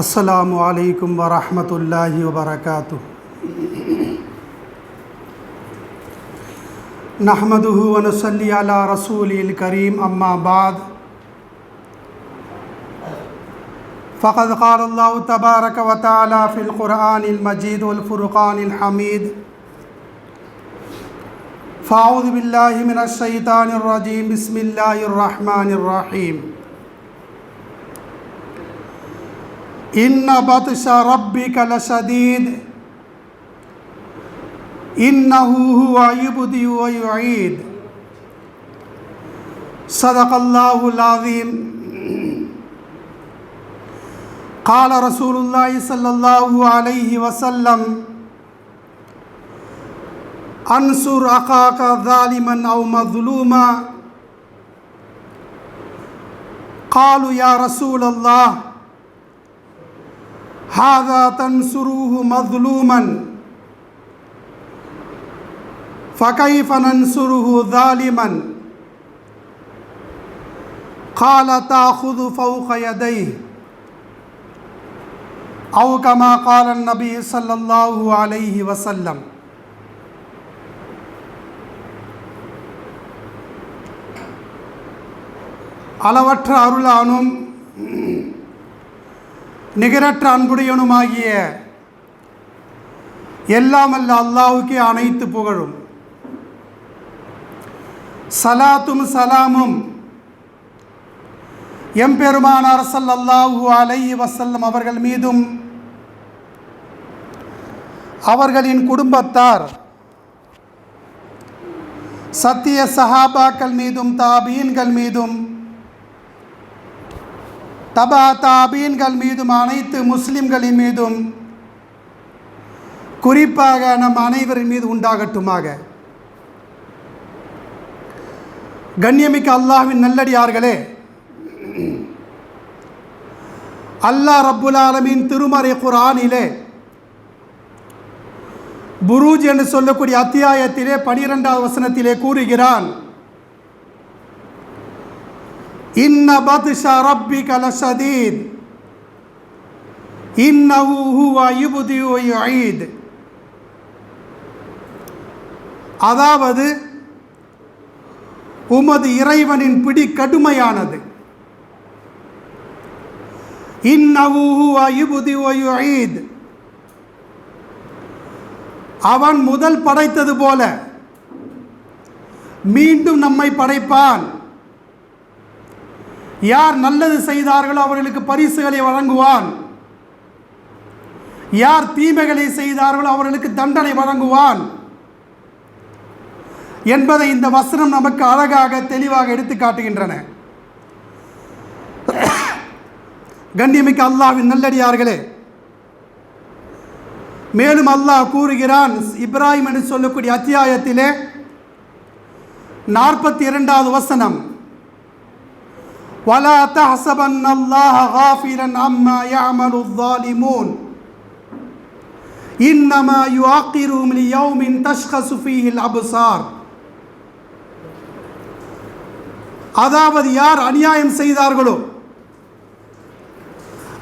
السلام عليكم ورحمة الله وبركاته. نحمده ونصلي على رسوله الكريم أما بعد. فقد قال الله تبارك وتعالى في القرآن المجيد والفرقان الحميد فأعوذ بالله من الشيطان الرجيم بسم الله الرحمن الرحيم. إن بطش ربك لشديد. إنه هو يبدئ ويعيد. صدق الله العظيم. قال رسول الله صلى الله عليه وسلم أنصر أخاك ظالما أو مظلوما. قالوا يا رسول الله. هذا تنصره مظلوما فكيف ننصره ظالما قال تاخذ فوق يديه او كما قال النبي صلى الله عليه وسلم அளவற்ற அருளானும் நிகரற்ற அன்புடையனுமாகிய எல்லாமல்ல அல்லாவுக்கே அனைத்து புகழும். சலாத்தும் சலாமும் எம்பெருமானார் ஸல்லல்லாஹு அலை வசல்லம் அவர்கள் மீதும் அவர்களின் குடும்பத்தார் சத்திய சஹாபாக்கள் மீதும் தாபீன்கள் மீதும் தபா தாபீன்கள் மீதும் அனைத்து முஸ்லிம்களின் மீதும் குறிப்பாக நம் அனைவரின் மீது உண்டாகட்டுமாக. கண்ணியமிக்க அல்லாஹ்வின் நல்லடியார்களே அல்லாஹ் ரப்புல் ஆலமின் திருமறை குரானிலே புரூஜ் என்று சொல்லக்கூடிய அத்தியாயத்திலே பனிரெண்டாவது வசனத்திலே கூறுகிறான் இன்ன பத்ஷ ரப்பிக லஷதீத் இன்னஹு ஹுவ யுப்தி யுஈத் அதாவது உமது இறைவனின் பிடி கடுமையானது. இன்னஹு ஹுவ யுபுதி வ யுஈத் அவன் முதல் படைத்தது போல. மீண்டும் நம்மை படைப்பான். யார் நல்லது செய்தார்களோ அவர்களுக்கு பரிசுகளை வழங்குவான். யார் தீமைகளை செய்தார்களோ அவர்களுக்கு தண்டனை வழங்குவான். என்பதை இந்த வசனம் நமக்கு அழகாக தெளிவாக எடுத்து காட்டுகின்றன. கண்ணியமிக்க அல்லாவின் நல்லடியார்களே மேலும் அல்லாஹ் கூறுகிறான் இப்ராஹிம் என்று சொல்லக்கூடிய அத்தியாயத்திலே நாற்பத்தி இரண்டாவது வசனம் ولا تحسبن الله غافلا عما يعمل الظالمون انما يؤخرهم ليوم تشخص فيه الابصار அதாவது யார் அநியாயம் செய்தார்களோ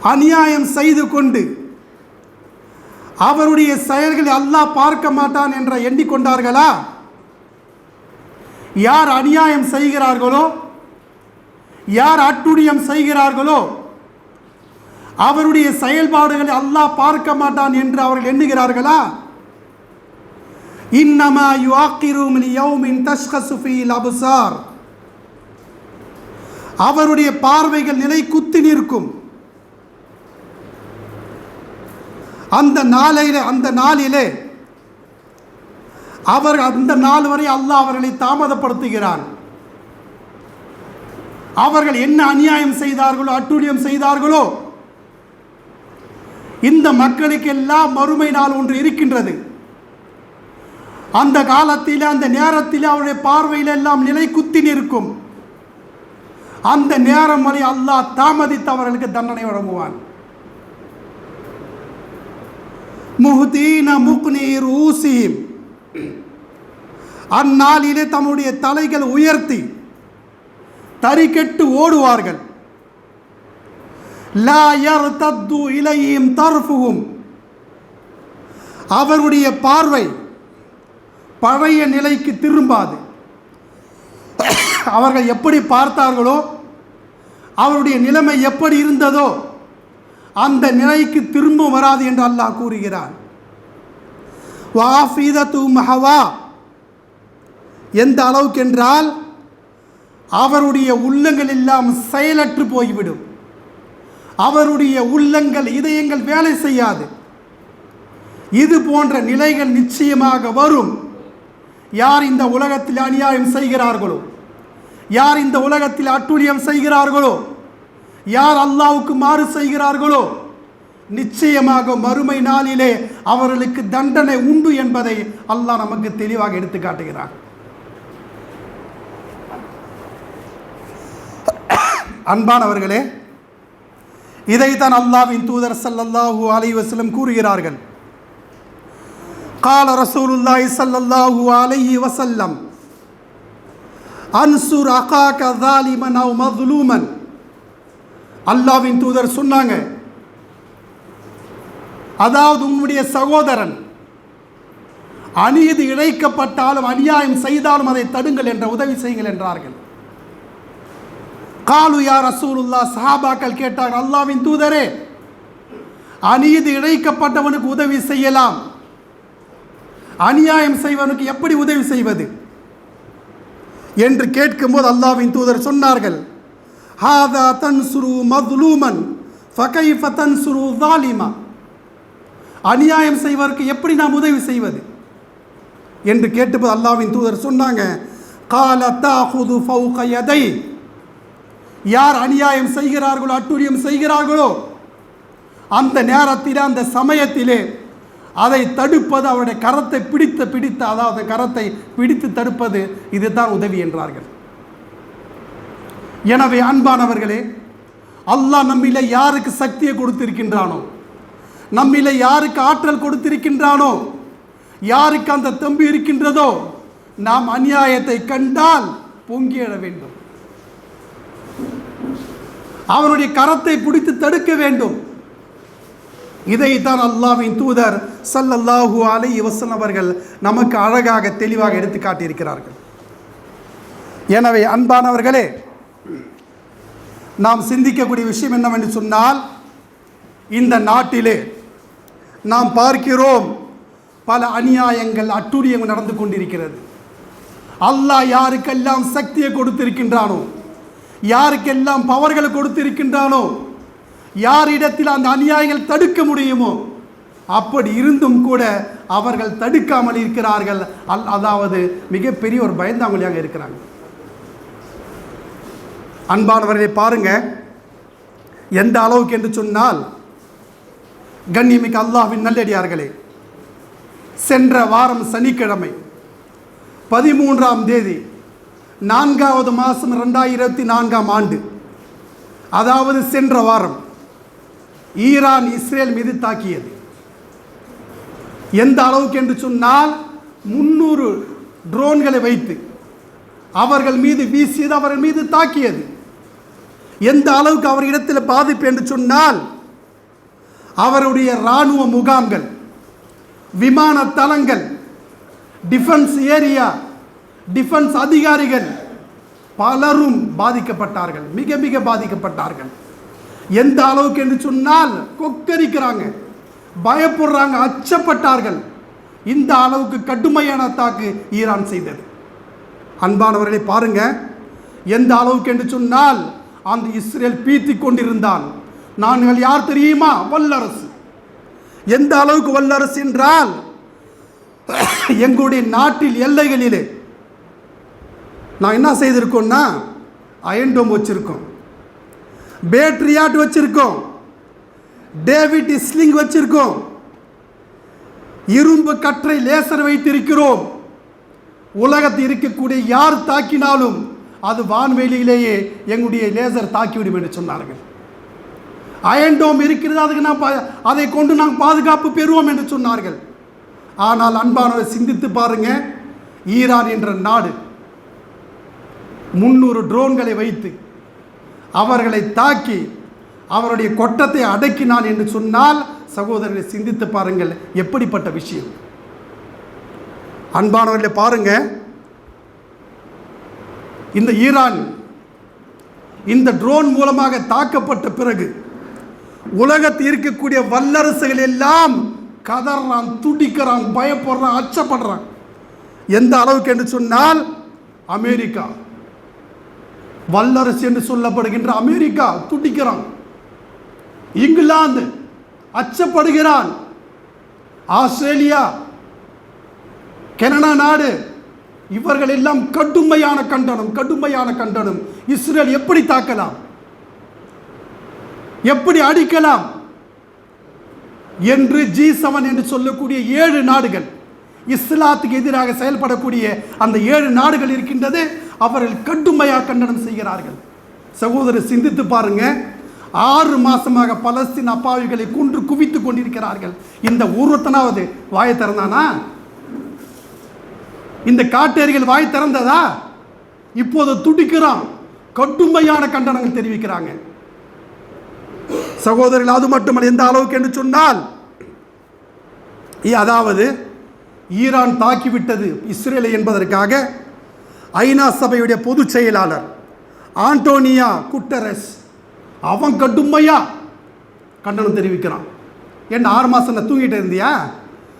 அநியாயம் செய்து கொண்டு அவருடைய செயல்களை அல்லாஹ் பார்க்க மாட்டான் என்ற எண்ணிக்கொண்டார்களா யார் அநியாயம் செய்கிறார்களோ யார் அட்டுடியம் செய்கிறார்களோ அவருடைய செயல்பாடுகளை அல்லாஹ் பார்க்க மாட்டான் என்று அவர்கள் எண்ணுகிறார்களா? இன்னமா யுஆக்கிரும் யௌமின் தஷ்கசு அபுசார். அவருடைய பார்வைகள் நிலை குத்தி நிற்கும். அந்த நாளையிலே அந்த நாளிலே அவர் அந்த நாள் வரை அல்லாஹ் அவர்களை தாமதப்படுத்துகிறான். அவர்கள் என்ன அநியாயம் செய்தார்களோ அட்டுழியம் செய்தார்களோ இந்த மக்களுக்கு எல்லாம் மறுமை நாள் ஒன்று இருக்கின்றது. அந்த காலத்தில் அந்த நேரத்தில் அவருடைய பார்வையில் எல்லாம் நிலை குத்தி நிற்கும். அந்த நேரம் வரை அல்லாஹ் தாமதித்து அவர்களுக்கு தண்டனை வழங்குவான். முஹ்தீன முக்னீர் ஊசீம் அந்நாளிலே தம்முடைய தலைகள் உயர்த்தி தறிக்கெட்டு ஓடுவார்கள். லாயர் தத்து இலையும் தர்ஃபுகும் அவருடைய பார்வை பழைய நிலைக்கு திரும்பாது. அவர்கள் எப்படி பார்த்தார்களோ அவருடைய நிலைமை எப்படி இருந்ததோ அந்த நிலைக்கு திரும்ப வராது என்று அல்லாஹ் கூறுகிறான். வாஃபீதத்து மஹவா எந்த அளவுக்கு என்றால் அவருடைய உள்ளங்கள் எல்லாம் செயலற்று போய்விடும். அவருடைய உள்ளங்கள் இதயங்கள் வேலை செய்யாது. இது போன்ற நிலைகள் நிச்சயமாக வரும். யார் இந்த உலகத்தில் அநியாயம் செய்கிறார்களோ? யார் இந்த உலகத்தில் அட்டுழியம் செய்கிறார்களோ? யார் அல்லாவுக்கு மாறு செய்கிறார்களோ? நிச்சயமாக மறுமை நாளிலே அவர்களுக்கு தண்டனை உண்டு என்பதை அல்லாஹ் நமக்கு தெளிவாக எடுத்து காட்டுகிறார் அன்பானவர்களே இதைத்தான் அல்லாவின் தூதர் சல்லல்லாஹூ அலை வசலம் கூறுகிறார்கள். கால ரசூலுல்லாய் சல்லல்லாஹூ அலைஹி வசல்லம் அன்சுர் அகா கதாலிமன் அவ் மதுலூமன் அல்லாவின் தூதர் சொன்னாங்க அதாவது உங்களுடைய சகோதரன் அநீதி இழைக்கப்பட்டாலும் அநியாயம் செய்தாலும் அதை தடுங்கள் என்ற உதவி செய்யுங்கள் என்றார்கள். காலு யா ரசூலுல்லா சஹாபாக்கள் கேட்டார் அல்லாவின் தூதரே அநீதி இழைக்கப்பட்டவனுக்கு உதவி செய்யலாம். அநியாயம் செய்வனுக்கு எப்படி உதவி செய்வது? என்று கேட்கும்போது அல்லாவின் தூதர் சொன்னார்கள் ஹாதா தன்சுரு மதுலூமன் ஃபகைஃப தன்சுரு தாலிமா அநியாயம் செய்வதற்கு எப்படி நாம் உதவி செய்வது? என்று கேட்டுப்போது அல்லாவின் தூதர் சொன்னாங்க கால தாஹுது ஃபௌக யதை யார் அநியாயம் செய்கிறார்களோ அட்டுரியம் செய்கிறார்களோ அந்த நேரத்தில் அந்த சமயத்திலே அதை தடுப்பது அவருடைய கரத்தை பிடித்து பிடித்து அதாவது கரத்தை பிடித்து தடுப்பது இதுதான் உதவி என்றார்கள். எனவே அன்பானவர்களே அல்லாஹ் நம்மிலே யாருக்கு சக்தியை கொடுத்திருக்கின்றானோ நம்மிலே யாருக்கு ஆற்றல் கொடுத்திருக்கின்றானோ யாருக்கு அந்த தம்பி இருக்கின்றதோ நாம் அநியாயத்தை கண்டால் பொங்கியிட வேண்டும். அவருடைய கரத்தை பிடித்து தடுக்க வேண்டும். இதைத்தான் அல்லாவின் தூதர் சல்லல்லாஹு அலை இவசன் அவர்கள் நமக்கு அழகாக தெளிவாக எடுத்து காட்டியிருக்கிறார்கள். எனவே அன்பானவர்களே நாம் சிந்திக்கக்கூடிய விஷயம் என்னவென்று சொன்னால் இந்த நாட்டிலே நாம் பார்க்கிறோம் பல அநியாயங்கள் அட்டுரியங்கள் நடந்து கொண்டிருக்கிறது. அல்லாஹ் யாருக்கெல்லாம் சக்தியை கொடுத்திருக்கின்றானோ யாருக்கெல்லாம் பவர்களை கொடுத்திருக்கின்றானோ யாரிடத்தில் அந்த அநியாயங்கள் தடுக்க முடியுமோ அப்படி இருந்தும் கூட அவர்கள் தடுக்காமல் இருக்கிறார்கள். அல் அதாவது மிகப்பெரிய ஒரு பயந்தாமொழியாக இருக்கிறாங்க. அன்பானவர்களை பாருங்க. எந்த அளவுக்கு என்று சொன்னால் கண்ணியமிக்க அல்லாஹ்வின் நல்லடியார்களே சென்ற வாரம் சனிக்கிழமை பதிமூன்றாம் தேதி நான்காவது மாதம் ரெண்டாயிரத்தி நான்காம் ஆண்டு. அதாவது சென்ற வாரம் ஈரான் இஸ்ரேல் மீது தாக்கியது. எந்த அளவுக்கு என்று சொன்னால் முன்னூறு ட்ரோன்களை வைத்து அவர்கள் மீது வீசியது அவர்கள் மீது தாக்கியது. எந்த அளவுக்கு அவரிடத்தில் பாதிப்பு என்று சொன்னால் அவருடைய இராணுவ முகாம்கள் விமான தளங்கள் டிஃபென்ஸ் ஏரியா டிஃபென்ஸ் அதிகாரிகள் பலரும் பாதிக்கப்பட்டார்கள். மிக மிக பாதிக்கப்பட்டார்கள். எந்த அளவுக்கு என்று சொன்னால் கொக்கரிக்கிறாங்க. பயப்படுறாங்க அச்சப்பட்டார்கள். இந்த அளவுக்கு கடுமையான தாக்கு ஈரான் செய்தது. அன்பானவர்களை பாருங்க. எந்த அளவுக்கு என்று சொன்னால் அந்த இஸ்ரேல் பீத்தி கொண்டிருந்தான் நாங்கள் யார் தெரியுமா? வல்லரசு. எந்த அளவுக்கு வல்லரசு என்றால் எங்களுடைய நாட்டில் எல்லைகளிலே நான் என்ன செய்திருக்கோம்னா அயன்டோம் வச்சுருக்கோம். பேட்ரியாட் வச்சுருக்கோம். David sling e. வச்சுருக்கோம். இரும்பு கற்றை லேசர் வைத்திருக்கிறோம். உலகத்தில் இருக்கக்கூடிய யார் தாக்கினாலும் அது வான்வெளியிலேயே எங்களுடைய லேசர் தாக்கிவிடும் என்று சொன்னார்கள். அயன்டோம் இருக்கிறது அதுக்கு நான் அதை கொண்டு நாங்கள் பாதுகாப்பு பெறுவோம் என்று சொன்னார்கள். ஆனால் அன்பானவர் சிந்தித்து பாருங்க ஈரான் என்ற நாடு முன்னூறு ட்ரோன்களை வைத்து அவர்களை தாக்கி அவருடைய கொட்டத்தை அடக்கினான் என்று சொன்னால் சகோதரர்களை சிந்தித்து பாருங்கள் எப்படிப்பட்ட விஷயம். அன்பானவர்களை பாருங்க. இந்த ஈரான் இந்த ட்ரோன் மூலமாக தாக்கப்பட்ட பிறகு உலகத்தில் இருக்கக்கூடிய வல்லரசுகள் எல்லாம் கதறான் துடிக்கிறான் பயப்படுறான் அச்சப்படுறான். எந்த அளவுக்கு என்று சொன்னால் அமெரிக்கா. வல்லரசு என்று சொல்லப்படுகின்ற அமெரிக்கா துடிக்கிறான். இங்கிலாந்து அச்சப்படுகிறான். ஆஸ்திரேலியா கனடா நாடு இவர்கள் எல்லாம் கடுமையான கண்டனம் கடுமையான கண்டனம். இஸ்ரேல் எப்படி தாக்கலாம்? எப்படி அடிக்கலாம்? என்று ஜி செவன் என்று சொல்லக்கூடிய ஏழு நாடுகள் இஸ்லாத்துக்கு எதிராக செயல்படக்கூடிய அந்த ஏழு நாடுகள் இருக்கின்றது அவர்கள் கடுமையாக கண்டனம் செய்கிறார்கள். சகோதரர் சிந்தித்து பாருங்க. ஆறு மாசமாக பலஸ்தீன் அப்பாவிகளை கொன்று குவித்து கொண்டிருக்கிறார்கள். இந்த ஒருத்தனாவது வாய திறந்தானா? இந்த காட்டேரிகள் வாய் திறந்ததா? இப்போது துடிக்கிறான். கடுமையான கண்டனங்கள் தெரிவிக்கிறாங்க. சகோதரர்கள் அது மட்டுமல்ல எந்த அளவுக்கு என்று சொன்னால் அதாவது ஈரான் தாக்கிவிட்டது இஸ்ரேலை என்பதற்காக ஐநா சபையுடைய பொதுச் செயலாளர் ஆண்டோனியா குட்டரஸ் அவன் கடுமையா கண்டனம் தெரிவிக்கிறான். என்ன ஆறு மாதம் தூங்கிட்டு இருந்தியா?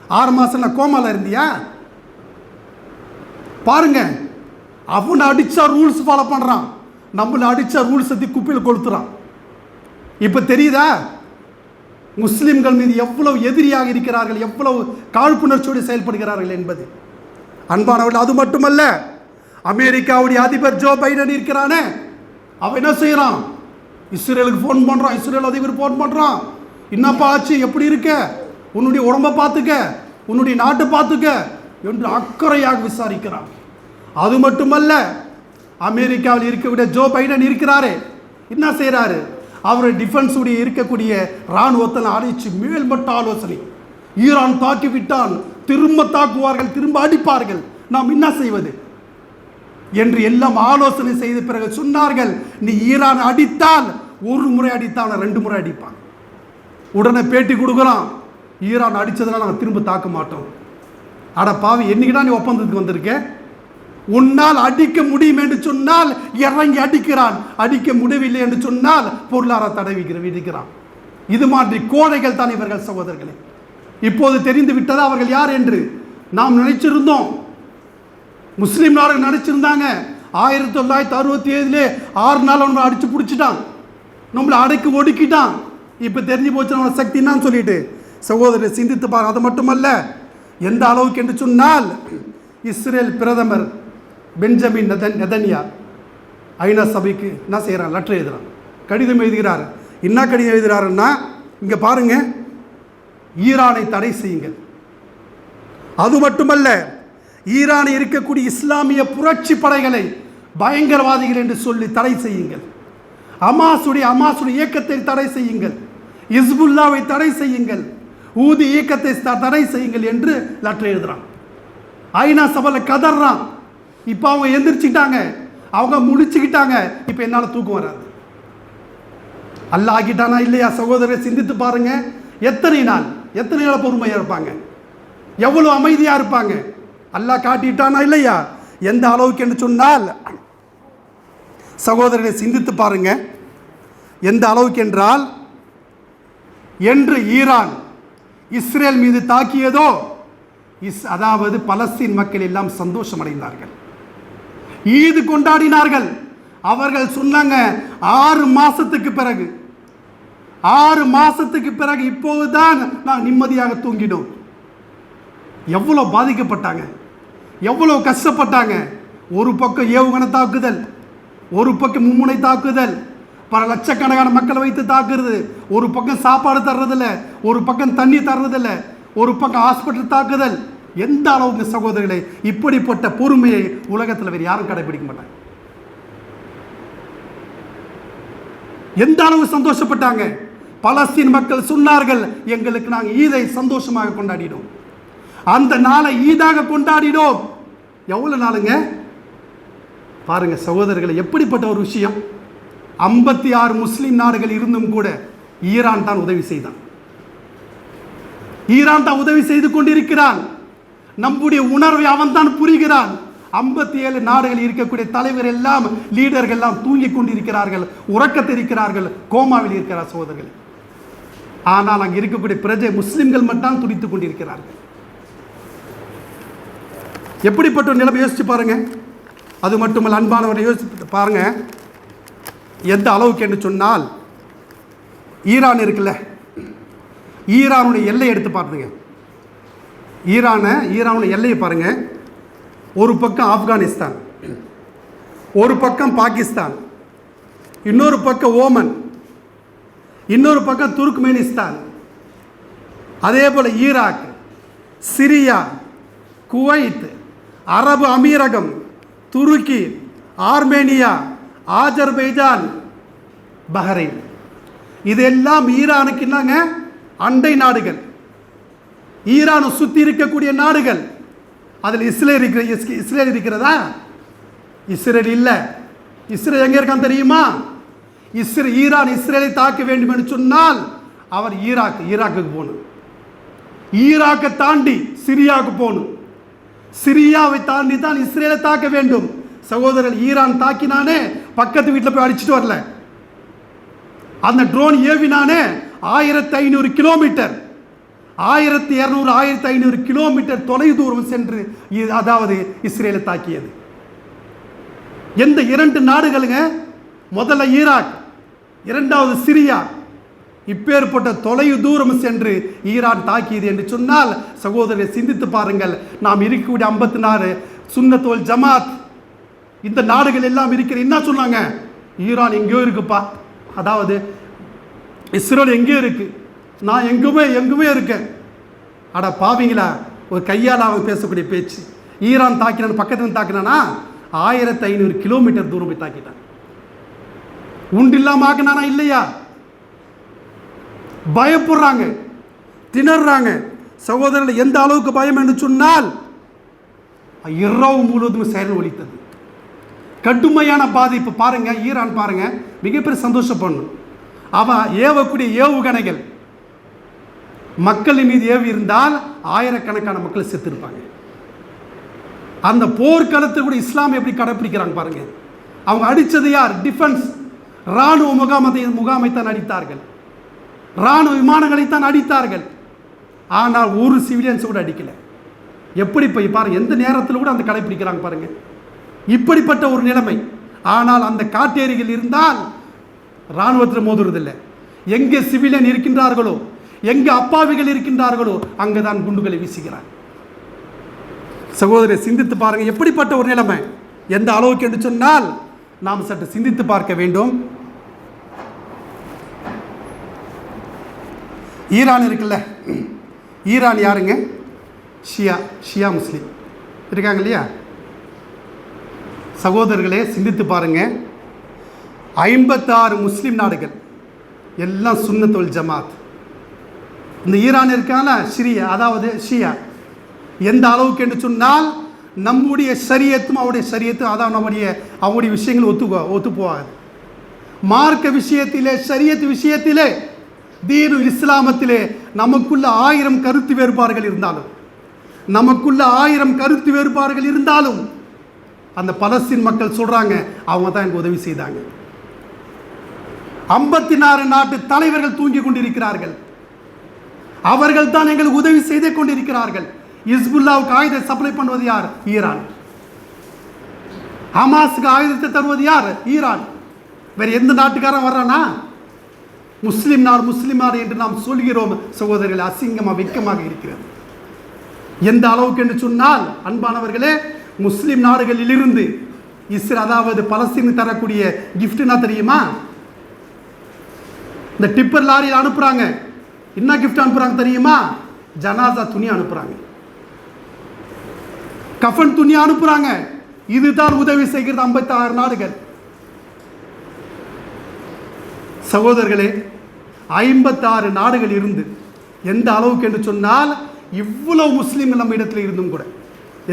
ஆறு மாதம் நான் கோமால இருந்தியா? பாருங்க அவனை அடிச்சா ரூல்ஸ் ஃபாலோ பண்றான். நம்மளை அடிச்சா ரூல்ஸ் எத்தி குப்பையில் கொளுத்துறான். இப்போ தெரியுதா? முஸ்லிம்கள் மீது எவ்வளவு எதிரியாக இருக்கிறார்கள் எவ்வளவு காழ்ப்புணர்ச்சியோடு செயல்படுகிறார்கள் என்பது. அன்பானவர்கள் அது மட்டுமல்ல அமெரிக்காவுடைய அதிபர் ஜோ பைடன் இருக்கிறானே அவன் என்ன செய்கிறான் இஸ்ரேலுக்கு ஃபோன் பண்ணுறான் இஸ்ரேல் அதிபர் ஃபோன் பண்ணுறான் என்னப்பா ஆச்சு எப்படி இருக்க? உன்னுடைய உடம்பை பார்த்துக்க உன்னுடைய நாட்டை பார்த்துக்க என்று அக்கறையாக விசாரிக்கிறான். அது மட்டுமல்ல அமெரிக்காவில் இருக்கக்கூடிய ஜோ பைடன் இருக்கிறாரே என்ன செய்கிறாரு அவர் டிஃபென்ஸ் உடைய இருக்கக்கூடிய இராணுவத்தை அழைச்சி மேல்மட்ட ஆலோசனை. ஈரான் தாக்கி விட்டான் திரும்ப தாக்குவார்கள் திரும்ப அடிப்பார்கள். நாம் என்ன செய்வது? என்று எல்லாம் ஆலோசனை செய்த பிறகு சொன்னார்கள் நீ ஈரான் அடித்தால் ஒரு முறை அடித்தான் ரெண்டு முறை அடிப்பான். உடனே பேட்டி கொடுக்குறான். ஈரான் அடிச்சதுனால நாங்கள் திரும்ப தாக்க மாட்டோம். அட பாவி என்னைக்குடா நீ ஒப்பந்தத்துக்கு வந்திருக்கேன் உன்னால் அடிக்க முடியும் என்று சொன்னால் இறங்கி அடிக்கிறான். அடிக்க முடியவில்லை என்று சொன்னால் பொருளாதார தடை விதிக்கிறான். இது மாதிரி கோழைகள் தான் இவர்கள் சகோதரர்களே. இப்போது தெரிந்து விட்டதா அவர்கள் யார் என்று நாம் நினைச்சிருந்தோம். முஸ்லீம் நாடுகள் நினைச்சிருந்தாங்க. ஆயிரத்தி தொள்ளாயிரத்தி அறுபத்தி ஏழுலே ஆறு நாள் நம்மளை அடித்து பிடிச்சிட்டான். நம்மளை அடைக்கு ஒடுக்கிட்டான். இப்போ தெரிஞ்சு போச்சு நம்மளோட சக்தி என்னன்னு சொல்லிட்டு சகோதரர் சிந்தித்து பாரு அது மட்டுமல்ல எந்த அளவுக்கு என்று சொன்னால் இஸ்ரேல் பிரதமர் பெஞ்சமின் நெதன் நெதன்யா. ஐநா சபைக்கு என்ன செய்கிறான் லெட்டர் எழுதுகிறான் கடிதம் எழுதுகிறார். என்ன கடிதம் எழுதுகிறாருன்னா இங்கே பாருங்கள் ஈரானை தடை செய்யுங்கள். அது மட்டுமல்ல ஈரானில் இருக்கக்கூடிய இஸ்லாமிய புரட்சி படைகளை பயங்கரவாதிகள் என்று சொல்லி தடை செய்யுங்கள். அமாசுடைய அமாசுடைய இயக்கத்தை தடை செய்யுங்கள். இஸ்புல்லாவை தடை செய்யுங்கள். ஊதி இயக்கத்தை த- தடை செய்யுங்கள் என்று லெட்டர் எழுதுகிறான். ஐநா சபையில் கதறான். இப்போ அவங்க எந்திரிச்சுக்கிட்டாங்க. அவங்க முடிச்சுக்கிட்டாங்க இப்போ என்னால் தூக்கம் வராது. அல்லாஹ் ஆக்கிட்டானா இல்லையா? சகோதரரை சிந்தித்து பாருங்க. எத்தனை நாள்? எத்தனை நாள் பொறுமையாக இருப்பாங்க? எவ்வளவு அமைதியாக இருப்பாங்க? அல்லாஹ் காட்டிட்டானா இல்லையா? எந்த அளவுக்கு என்று சொன்னால் சகோதரரை சிந்தித்து பாருங்க. எந்த அளவுக்கு என்றால் என்று ஈரான் இஸ்ரேல் மீது தாக்கியதோ இஸ் அதாவது பலஸ்தீன் மக்கள் எல்லாம் சந்தோஷம் அடைந்தார்கள் ஈது கொண்டாடினார்கள். அவர்கள் சொன்னாங்க ஆறு மாசத்துக்கு பிறகு. ஆறு மாசத்துக்கு பிறகு இப்போதுதான் நான் நிம்மதியாக தூங்கினோம். எவ்வளோ பாதிக்கப்பட்டாங்க. எவ்வளோ கஷ்டப்பட்டாங்க. ஒரு பக்கம் ஏவுகணை தாக்குதல் ஒரு பக்கம் மும்முனை தாக்குதல் பல லட்சக்கணக்கான மக்களை வைத்து தாக்குறது ஒரு பக்கம் சாப்பாடு தர்றதில்ல ஒரு பக்கம் தண்ணி தர்றதில்ல ஒரு பக்கம் ஹாஸ்பிட்டல் தாக்குதல் எந்த அளவுக்கு சகோதரிகளை இப்படிப்பட்ட பொறுமையை உலகத்தில் வேறு யாரும் கடைபிடிக்க மாட்டாங்க. எந்த அளவு சந்தோஷப்பட்டாங்க? பலஸ்தீன் மக்கள் சொன்னார்கள் எங்களுக்கு நாங்கள் ஈதை சந்தோஷமாக கொண்டாடினோம். அந்த நாளை ஈதாக கொண்டாடினோம். எவ்வளவு நாளுங்க? பாருங்க சகோதரர்களை எப்படிப்பட்ட ஒரு விஷயம். ஐம்பத்தி ஆறு முஸ்லீம் நாடுகள் இருந்தும் கூட ஈரான் தான் உதவி செய்தான். ஈரான் தான் உதவி செய்து கொண்டிருக்கிறான். நம்முடைய உணர்வை அவன் தான் புரிகிறான். ஐம்பத்தி ஏழு நாடுகள் இருக்கக்கூடிய தலைவர் எல்லாம் லீடர்கள் எல்லாம் தூங்கிக் கொண்டிருக்கிறார்கள் உறக்கத்தில் இருக்கிறார்கள் கோமாவில் இருக்கிறார் சோதர்கள் ஆனால் அங்கே இருக்கக்கூடிய பிரஜை முஸ்லிம்கள் மட்டும் துடித்துக் கொண்டிருக்கிறார்கள். எப்படிப்பட்ட ஒரு நிலைமை யோசிச்சு பாருங்க. அது மட்டுமல்ல அன்பானவரை யோசிச்சு பாருங்க. எந்த அளவுக்கு என்று சொன்னால் ஈரான் இருக்குல்ல. ஈரானுடைய எல்லை எடுத்து பார்த்துங்க ஈரானை ஈரானோட எல்லையை பாருங்கள் ஒரு பக்கம் ஆப்கானிஸ்தான் ஒரு பக்கம் பாகிஸ்தான் இன்னொரு பக்கம் ஓமன் இன்னொரு பக்கம் துருக்மெனிஸ்தான். அதே போல் ஈராக் சிரியா குவைத் அரபு அமீரகம் துருக்கி ஆர்மேனியா ஆஜர்பைஜான் பஹ்ரைன். இதெல்லாம் ஈரானுக்கு என்னங்க அண்டை நாடுகள். ஈரானை சுற்றி இருக்கக்கூடிய நாடுகள். அதில் இஸ்ரேல் இருக்கிற இஸ்- இஸ்ரேல் இருக்கிறதா? இஸ்ரேல் இல்லை. இஸ்ரேல் எங்கே இருக்கான் தெரியுமா? இஸ்ரே ஈரான் இஸ்ரேலை தாக்க வேண்டும் என்று சொன்னால் அவர் ஈராக் ஈராக்குக்கு போகணும். ஈராக்கை தாண்டி சிரியாவுக்கு போகணும். சிரியாவை தாண்டி தான் இஸ்ரேலை தாக்க வேண்டும். சகோதரர் ஈரான் தாக்கினானே பக்கத்து வீட்டில் போய் அடிச்சிட்டு வரல. அந்த ட்ரோன் ஏவினானே ஆயிரத்தி ஐநூறு கிலோமீட்டர் ஆயிரத்தி இரநூறு ஆயிரத்தி ஐநூறு கிலோமீட்டர் தொலைவு தூரம் சென்று இ- அதாவது இஸ்ரேலை தாக்கியது. எந்த இரண்டு நாடுகளுங்க? முதல்ல ஈராக் இரண்டாவது சிரியா. இப்பேற்பட்ட தொலைவு தூரம் சென்று ஈரான் தாக்கியது என்று சொன்னால் சகோதரரை சிந்தித்து பாருங்கள் நாம் இருக்கக்கூடிய ஐம்பத்தி நாலு சுண்ணத்தோல் ஜமாத். இந்த நாடுகள் எல்லாம் இருக்கிற என்ன சொன்னாங்க? ஈரான் எங்கேயோ இருக்குப்பா. அதாவது இஸ்ரேல் எங்கேயோ இருக்குது நான் எங்குமே எங்குமே இருக்கேன். அட பாவிங்களா? ஒரு கையால் அவன் பேசக்கூடிய பேச்சு. ஈரான் தாக்கினான் பக்கத்தில் தாக்கினானா? ஆயிரத்தி ஐநூறு கிலோமீட்டர் தூரம் போய் தாக்கிட்டான். இல்லாமல் ஆக்கினானா இல்லையா? பயப்படுறாங்க. திணறாங்க. சகோதரர்கள் எந்த அளவுக்கு பயம் என்று சொன்னால் இரவு முழுவதும் செயல் ஒழித்தது கடுமையான பாதிப்பு பாருங்க ஈரான் பாருங்க மிகப்பெரிய சந்தோஷப்படணும். அவன் ஏவக்கூடிய ஏவுகணைகள் மக்களின் மீது ஏவி இருந்தால் ஆயிரக்கணக்கான மக்கள் செத்துருப்பாங்க. அந்த போர்க்களத்தை கூட இஸ்லாம் எப்படி கடைப்பிடிக்கிறாங்க பாருங்க. அவங்க அடித்தது யார்? டிஃபென்ஸ் இராணுவ முகாமத்தை முகாமைத்தான் அடித்தார்கள். இராணுவ விமானங்களைத்தான் அடித்தார்கள். ஆனால் ஒரு சிவிலியன்ஸ் கூட அடிக்கலை. எப்படி போய் பாருங்க எந்த நேரத்தில் கூட அந்த கடைப்பிடிக்கிறாங்க பாருங்க. இப்படிப்பட்ட ஒரு நிலைமை. ஆனால் அந்த காட்டேரிகள் இருந்தால் இராணுவத்தில் மோதுறதில்லை. எங்கே சிவிலியன் இருக்கின்றார்களோ எங்கே அப்பாவிகள் இருக்கின்றார்களோ அங்கே தான் குண்டுகளை வீசுகிறார். சகோதரி சிந்தித்து பாருங்க எப்படிப்பட்ட ஒரு நிலைமை? எந்த அளவுக்கு என்று சொன்னால் நாம் சற்று சிந்தித்து பார்க்க வேண்டும். ஈரான் இருக்குல்ல? ஈரான் யாருங்க? ஷியா ஷியா முஸ்லீம். இருக்காங்க இல்லையா? சகோதரர்களே சிந்தித்து பாருங்க. ஐம்பத்தாறு முஸ்லீம் நாடுகள். எல்லாம் சுன்னத்துல் ஜமாத். இந்த ஈரான் இருக்கால சிரியா அதாவது ஷியா. எந்த அளவுக்கு என்று சொன்னால் நம்முடைய சரியத்தும் அவருடைய சரியத்தும் அதான் நம்முடைய அவருடைய விஷயங்கள் ஒத்துக்கோ ஒத்து போகாது. மார்க்க விஷயத்திலே சரியத்து விஷயத்திலே தீனு இஸ்லாமத்திலே நமக்குள்ள ஆயிரம் கருத்து வேறுபாடுகள் இருந்தாலும் நமக்குள்ள ஆயிரம் கருத்து வேறுபாடுகள் இருந்தாலும் அந்த பலஸ்தீன் மக்கள் சொல்கிறாங்க அவங்க தான் எனக்கு உதவி செய்தாங்க. ஐம்பத்தி நாலு நாட்டு தலைவர்கள் தூங்கி கொண்டிருக்கிறார்கள். அவர்கள் தான் எங்களுக்கு உதவி செய்து கொண்டிருக்கிறார்கள். இஸ்புல்லாவுக்கு ஆயுதத்தை சப்ளை பண்ணுவது யார்? ஈரான். ஹமாஸுக்கு ஆயுதத்தை தருவது யார்? ஈரான். வேற எந்த நாட்டுக்காரன் வர்றானா? முஸ்லிம் நார் முஸ்லிமார் நாடு என்று நாம் சொல்கிறோம். சகோதரர்கள் அசிங்கமாக வெக்கமாக இருக்கிறது. எந்த அளவுக்கு என்று சொன்னால் அன்பானவர்களே முஸ்லிம் நாடுகளிலிருந்து இஸ்ரே அதாவது பலஸ்தீன் தரக்கூடிய கிஃப்ட்னா தெரியுமா? இந்த டிப்பர் லாரியில் அனுப்புகிறாங்க என்ன கிஃப்ட் அனுப்புகிறாங்க தெரியுமா? ஜனாசா துணி அனுப்புகிறாங்க கஃபன் துணி அனுப்புகிறாங்க இதுதான் உதவி செய்கிறது 56 நாடுகள். சகோதரர்களே ஐம்பத்தாறு நாடுகள் இருந்து எந்த அளவுக்கு என்று சொன்னால் இவ்வளவு முஸ்லீம்கள் நம்ம இடத்துல இருந்தும் கூட.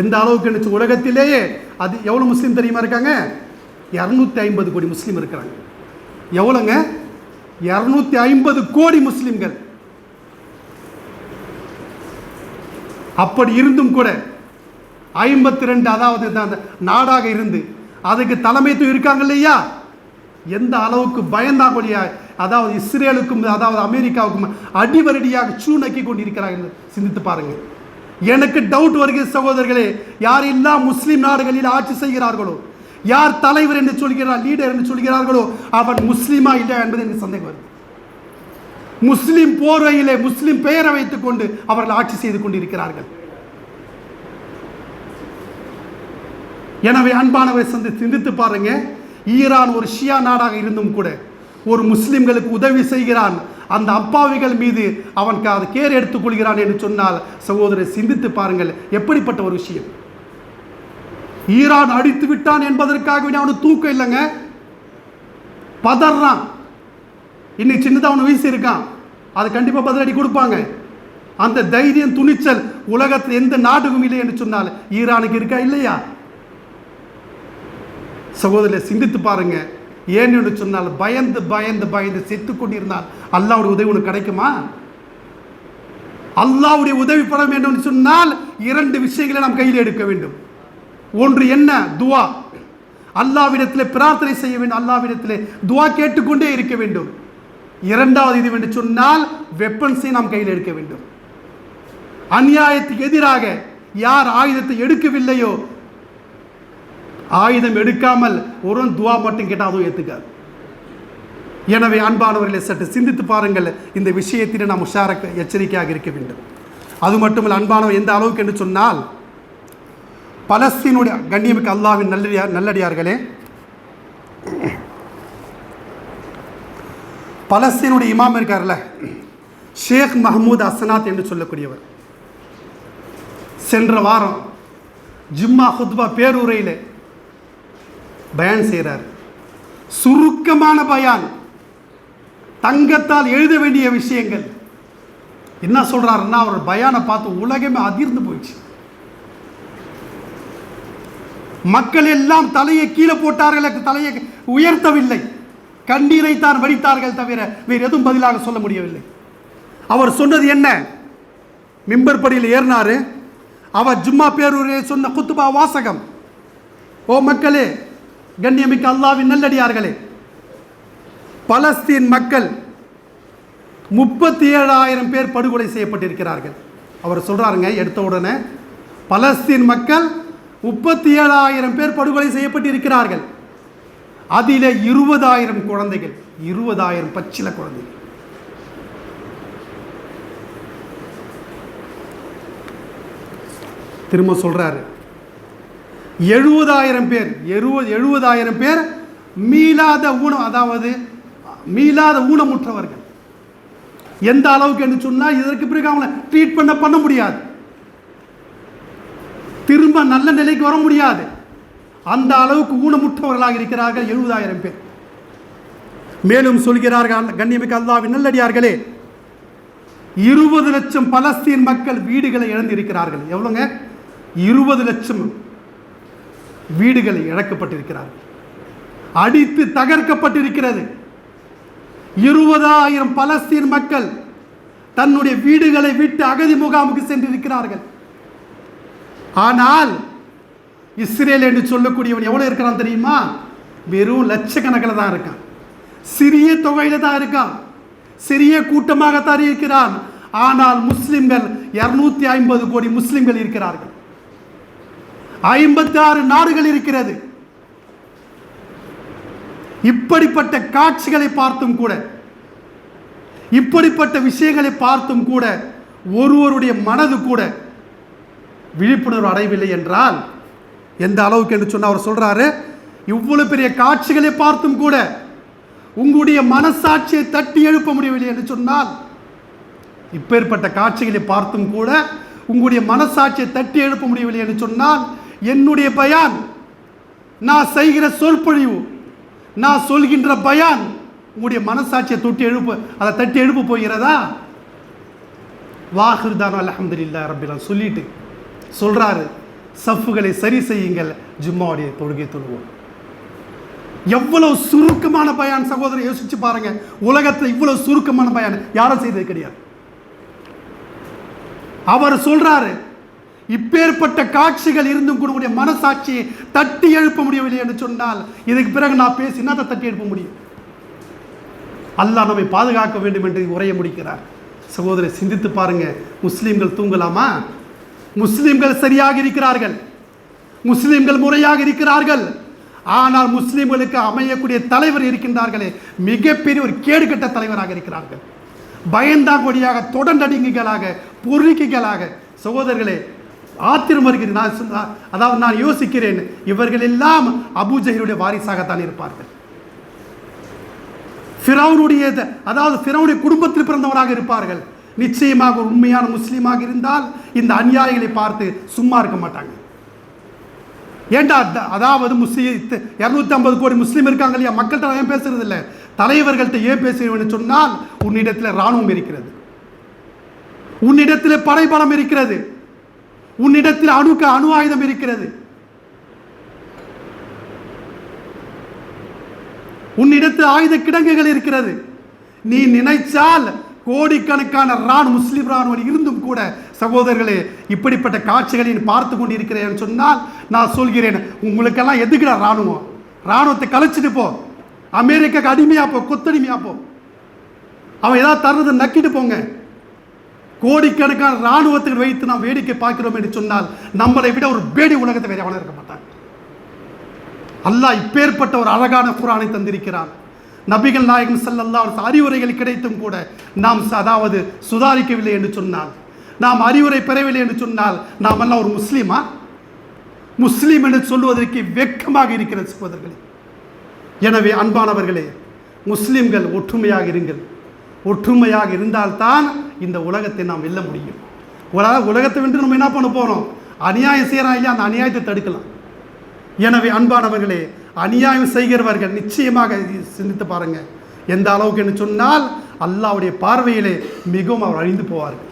எந்த அளவுக்கு என்று உலகத்திலேயே அது எவ்வளோ முஸ்லீம் தெரியுமா இருக்காங்க? இரநூத்தி ஐம்பது கோடி முஸ்லீம் இருக்கிறாங்க. எவ்வளோங்க இரநூத்தி ஐம்பது கோடி முஸ்லீம்கள். அப்படி இருந்தும் கூட ஐம்பத்தி ரெண்டு அதாவது அந்த நாடாக இருந்து அதுக்கு தலைமைத்துவம் இருக்காங்க இல்லையா? எந்த அளவுக்கு பயந்தாங்கொழியா? அதாவது இஸ்ரேலுக்கும் அதாவது அமெரிக்காவுக்கும் அடிவரடியாக சூனக்கி கொண்டு இருக்கிறார்கள் சிந்தித்து பாருங்கள். எனக்கு டவுட் வருகிறது சகோதரர்களே. யாரெல்லாம் முஸ்லீம் நாடுகளில் ஆட்சி செய்கிறார்களோ? யார் தலைவர் என்று சொல்கிறார் லீடர் என்று சொல்கிறார்களோ அவன் முஸ்லீமா இல்லையா என்பது எனக்கு சந்தேகம் வருது. முஸ்லிம் போர்வையிலே முஸ்லிம் பெயரை வைத்துக் கொண்டு அவர்கள் ஆட்சி செய்து கொண்டிருக்கிறார்கள். எனவே அன்பானவை சந்தி சிந்தித்து பாருங்க. ஈரான் ஒரு ஷியா நாடாக இருந்தும் கூட ஒரு முஸ்லிம்களுக்கு உதவி செய்கிறான். அந்த அப்பாவிகள் மீது அவன் அது அதை கேர் எடுத்துக் கொள்கிறான் என்று சொன்னால் சகோதரர் சிந்தித்து பாருங்கள். எப்படிப்பட்ட ஒரு விஷயம்? ஈரான் அடித்து விட்டான் என்பதற்காக வேண்டி அவனுக்கு தூக்கம் இல்லைங்க. பதறான். இன்னைக்கு சின்னதாக ஒன்று வீசி இருக்கான் அது கண்டிப்பாக பதிலடி கொடுப்பாங்க. அந்த தைரியம் துணிச்சல் உலகத்தில் எந்த நாட்டுக்கும் இல்லை என்று சொன்னால் ஈரானுக்கு இருக்கா இல்லையா? சகோதரரை சிந்தித்து பாருங்க. ஏன் என்று சொன்னால் பயந்து பயந்து பயந்து செத்து கொண்டிருந்தால் அல்லாவுடைய உதவி உனக்கு கிடைக்குமா? அல்லாவுடைய உதவி பெற வேண்டும் என்று சொன்னால் இரண்டு விஷயங்களை நாம் கையில் எடுக்க வேண்டும். ஒன்று என்ன? துவா. அல்லாவிடத்தில் பிரார்த்தனை செய்ய வேண்டும். அல்லாவிடத்தில் துவா கேட்டுக்கொண்டே இருக்க வேண்டும். இரண்டாவது இது என்று சொன்னால் வெப்பன்ஸை நாம் கையில் எடுக்க வேண்டும். அநியாயத்துக்கு எதிராக யார் ஆயுதத்தை எடுக்கவில்லையோ ஆயுதம் எடுக்காமல் ஒரு துவா மட்டும் கேட்டால் அதுவும் ஏற்றுக்காது எனவே அன்பானவர்களை சற்று சிந்தித்து பாருங்கள். இந்த விஷயத்தில் நாம் உஷார எச்சரிக்கையாக இருக்க வேண்டும். அது மட்டுமல்ல அன்பானவர் எந்த அளவுக்கு என்று சொன்னால் பலஸ்தீனுடைய கண்ணியமிக்க அல்லாவின் நல்லடியார் நல்லடியார்களே பலஸ்தீனுடைய இமாம் இருக்கார்ல? ஷேக் மஹமூத் அசனாத் என்று சொல்லக்கூடியவர். சென்ற வாரம் ஜிம்மா ஹுத்பா பேருரையில் பயான் செய்கிறார் சுருக்கமான பயான். தங்கத்தால் எழுத வேண்டிய விஷயங்கள். என்ன சொல்கிறாருன்னா அவர் பயானை பார்த்து உலகமே அதிர்ந்து போயிடுச்சு. மக்கள் எல்லாம் தலையை கீழே போட்டார்கள் தலையை உயர்த்தவில்லை. கண்ணீரைத்தான் வடித்தார்கள் தவிர வேறு எதுவும் பதிலாக சொல்ல முடியவில்லை. அவர் சொன்னது என்ன? மிம்பர் படியில் ஏறினாரு. அவர் ஜும்மா பேரூரே சொன்ன குத்துபா வாசகம். ஓ மக்களே கண்ணியமிக்க அல்லாவின் நல்லடியார்களே பலஸ்தீன் மக்கள் முப்பத்தி ஏழாயிரம் பேர் படுகொலை செய்யப்பட்டிருக்கிறார்கள். அவர் சொல்கிறாருங்க எடுத்த உடனே பலஸ்தீன் மக்கள் முப்பத்தி ஏழாயிரம் பேர் படுகொலை செய்யப்பட்டிருக்கிறார்கள். அதில் இருபதாயிரம் குழந்தைகள் இருபதாயிரம் பச்சில குழந்தைகள். திரும்ப சொல்றாரு. எழுபதாயிரம் பேர் எழுபது எழுபதாயிரம் பேர் மீளாத ஊனம் அதாவது மீளாத ஊனமுற்றவர்கள். எந்த அளவுக்கு என்று சொன்னால் இதற்கு பிறகு அவனை ட்ரீட் பண்ண பண்ண முடியாது. திரும்ப நல்ல நிலைக்கு வர முடியாது. அந்த அளவுக்கு ஊனமுற்றவர்களாக இருக்கிறார்கள் எழுபதாயிரம் பேர். மேலும் சொல்கிறார்கள் கண்ணியமிக்க அல்லாவின் நல்லடியார்களே இருபது லட்சம் பலஸ்தீன் மக்கள் வீடுகளை இழந்திருக்கிறார்கள். எவ்வளோங்க இருபது லட்சம் வீடுகளை இழக்கப்பட்டிருக்கிறார்கள். அடித்து தகர்க்கப்பட்டிருக்கிறது. இருபதாயிரம் பலஸ்தீன் மக்கள் தன்னுடைய வீடுகளை விட்டு அகதி முகாமுக்கு சென்றிருக்கிறார்கள். ஆனால் இஸ்ரேல் என்று சொல்லக்கூடியவன் எவ்வளோ இருக்கிறான் தெரியுமா? வெறும் லட்சக்கணக்கில் தான் இருக்கான். சிறிய தொகையில் தான் இருக்கான். சிறிய கூட்டமாகத்தான் இருக்கிறான். ஆனால் முஸ்லிம்கள் இருநூத்தி ஐம்பது கோடி முஸ்லிம்கள் இருக்கிறார்கள். ஐம்பத்தி ஆறு நாடுகள் இருக்கிறது. இப்படிப்பட்ட காட்சிகளை பார்த்தும் கூட இப்படிப்பட்ட விஷயங்களை பார்த்தும் கூட ஒருவருடைய மனது கூட விழிப்புணர்வு அடையவில்லை என்றால் எந்த அளவுக்கு என்று சொன்ன அவர் சொல்கிறாரு இவ்வளோ பெரிய காட்சிகளை பார்த்தும் கூட உங்களுடைய மனசாட்சியை தட்டி எழுப்ப முடியவில்லை என்று சொன்னால் இப்பேற்பட்ட காட்சிகளை பார்த்தும் கூட உங்களுடைய மனசாட்சியை தட்டி எழுப்ப முடியவில்லை என்று சொன்னால் என்னுடைய பயான் நான் செய்கிற சொற்பொழிவு நான் சொல்கின்ற பயான் உங்களுடைய மனசாட்சியை தொட்டி எழுப்ப அதை தட்டி எழுப்ப போகிறதா? வாஹிர்தான் அலமதுல்லா ரபிலாம் சொல்லிட்டு சொல்கிறாரு சஃப்புகளை சரி செய்யுங்கள். ஜும்மாவுடைய தொழுகை தொழுவோம். எவ்வளவு சுருக்கமான பயான் சகோதரர் யோசிச்சு பாருங்க. உலகத்தில் இவ்வளவு சுருக்கமான பயன். யாரும் செய்தது கிடையாது. அவர் சொல்றாரு இப்பேற்பட்ட காட்சிகள் இருந்தும் கூட உடைய மனசாட்சியை தட்டி எழுப்ப முடியவில்லை என்று சொன்னால் இதுக்கு பிறகு நான் பேசி என்னத்தை தட்டி எழுப்ப முடியும்? அல்லாஹ் நம்மை பாதுகாக்க வேண்டும் என்று உரைய முடிக்கிறார். சகோதரர் சிந்தித்து பாருங்க. முஸ்லீம்கள் தூங்கலாமா? முஸ்லிம்கள் சரியாக இருக்கிறார்கள் முஸ்லிம்கள் முறையாக இருக்கிறார்கள் ஆனால் முஸ்லிம்களுக்கு அமையக்கூடிய தலைவர் இருக்கின்றார்களே மிகப்பெரிய ஒரு கேடுகட்ட தலைவராக இருக்கிறார்கள். பயந்தாங்கொடியாக தொடர்ந்தடிங்குகளாக பொறுக்கிகளாக சகோதரர்களே ஆத்திரம் வருகிறது. நான் அதாவது நான் யோசிக்கிறேன் இவர்கள் எல்லாம் அபூஜஹலுடைய வாரிசாகத்தான் இருப்பார்கள். ஃபிரௌனுடைய அதாவது ஃபிரௌனுடைய குடும்பத்தில் பிறந்தவராக இருப்பார்கள். நிச்சயமாக ஒரு உண்மையான முஸ்லீமாக இருந்தால் இந்த அநியாயங்களை பார்த்து சும்மா இருக்க மாட்டாங்க. ஏண்டா அதாவது முஸ்லீம் இரநூத்தி ஐம்பது கோடி முஸ்லீம் இருக்காங்க இல்லையா? மக்கள்கிட்ட ஏன் பேசுறது இல்லை? தலைவர்கள்ட்ட ஏன் பேசுகிறேன்னு சொன்னால் உன்னிடத்தில் இராணுவம் இருக்கிறது. உன்னிடத்தில் படைபலம் இருக்கிறது. உன்னிடத்தில் அணுக்க அணு ஆயுதம் இருக்கிறது. உன்னிடத்தில் ஆயுத கிடங்குகள் இருக்கிறது. நீ நினைச்சால் கோடிக்கணக்கான ராணுவ முஸ்லீம் ராணுவம் இருந்தும் கூட சகோதரர்களே இப்படிப்பட்ட காட்சிகளை பார்த்து கொண்டிருக்கிறேன் சொன்னால் நான் சொல்கிறேன் உங்களுக்கெல்லாம் எதுக்குடா ராணுவம்? ராணுவத்தை கலைச்சிட்டு போ. அமெரிக்காக்கு அடிமையா போ கொத்தடிமையா போ. அவன் ஏதாவது தர்றதை நக்கிட்டு போங்க. கோடிக்கணக்கான ராணுவத்தில் வைத்து நாம் வேடிக்கை பார்க்கிறோம் என்று சொன்னால் நம்மளை விட ஒரு பேடி உலகத்தை வேற எவனும் இருக்க மாட்டான் அல்லாஹ் இப்பேற்பட்ட ஒரு அழகான குரானை தந்திருக்கிறான். நபிகள் நாயகம் செல்லல்லா அறிவுரைகள் கிடைத்தும் கூட நாம் அதாவது சுதாரிக்கவில்லை என்று சொன்னால் நாம் அறிவுரை பெறவில்லை என்று சொன்னால் நாம் எல்லாம் ஒரு முஸ்லீமா? முஸ்லீம் என்று சொல்வதற்கு வெக்கமாக இருக்கிறது சகோதரர்களே. எனவே அன்பானவர்களே முஸ்லீம்கள் ஒற்றுமையாக இருங்கள். ஒற்றுமையாக இருந்தால்தான் இந்த உலகத்தை நாம் வெல்ல முடியும். உலகத்தை வென்று நம்ம என்ன பண்ண போகிறோம் அநியாயம் செய்கிறான் இல்லையா? அந்த அநியாயத்தை தடுக்கலாம். எனவே அன்பானவர்களே அநியாயம் செய்கிறவர்கள் நிச்சயமாக சிந்தித்து பாருங்க. எந்த அளவுக்கு என்று சொன்னால் அல்லாஹ்வுடைய பார்வையிலே மிகவும் அவர் அழிந்து போவார்கள்.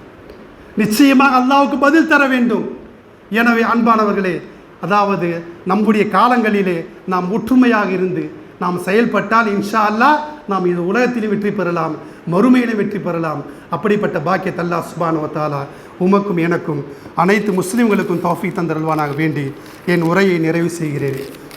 நிச்சயமாக அல்லாவுக்கு பதில் தர வேண்டும். எனவே அன்பானவர்களே அதாவது நம்முடைய காலங்களிலே நாம் ஒற்றுமையாக இருந்து நாம் செயல்பட்டால் இன்ஷா அல்லாஹ் நாம் இந்த உலகத்திலும் வெற்றி பெறலாம் மறுமையிலும் வெற்றி பெறலாம். அப்படிப்பட்ட பாக்கியத்தை அல்லாஹ் சுபானுவத்தாலா உமக்கும் எனக்கும் அனைத்து முஸ்லீம்களுக்கும் தௌஃபீக் தந்தருள்வானாக வேண்டி என் உரையை நிறைவு செய்கிறேன்.